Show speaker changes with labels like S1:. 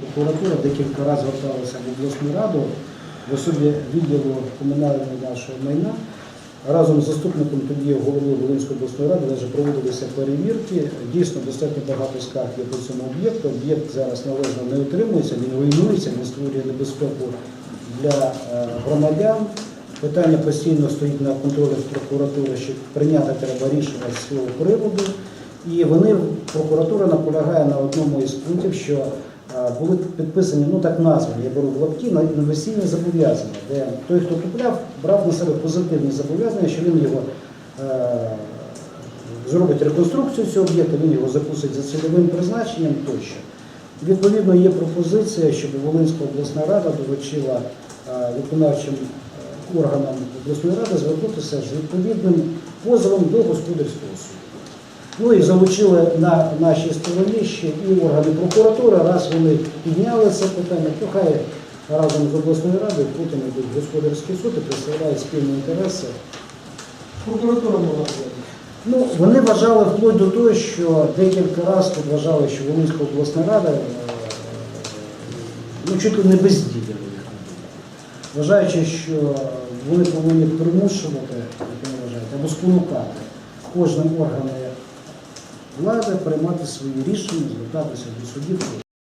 S1: Прокуратура декілька разів зверталася в обласну раду в особі відділу комунального нашого майна. Разом з заступником тоді голови Волинської обласної ради вже проводилися перевірки. Дійсно, достатньо багато скарг є по цьому об'єкту. Об'єкт зараз належно не утримується, він руйнується, він створює небезпеку для е, громадян. Питання постійно стоїть на контролі прокуратури, що прийняти треба рішення з цього приводу. І вони, прокуратура наполягає на одному із пунктів, що були підписані, ну так названі, я беру в лапки, на інвестиційні зобов'язання, де той, хто купляв, брав на себе позитивні зобов'язання, що він його е, зробить реконструкцію цього об'єкта, він його запустить за цільовим призначенням тощо. Відповідно, є пропозиція, щоб Волинська обласна рада доручила е, виконавчим е, органам обласної ради звернутися з відповідним позовом до господарського суду. Ну і залучили на нашій стороні ще і органи прокуратури, раз вони підняли це питання, то хай разом з обласною радою потім йдуть в господарський суд і представляють спільні інтереси.
S2: Прокуратура могла.
S1: Ну, вони вважали вплоть до того, що декілька разів тут вважали, що Волинська обласна рада е, ну, чуть ли не бездіяла їх. Вважаючи, що вони повинні примушувати, як вони вважають, або спонукати кожні органи влади приймати свої рішення, звертатися до судів.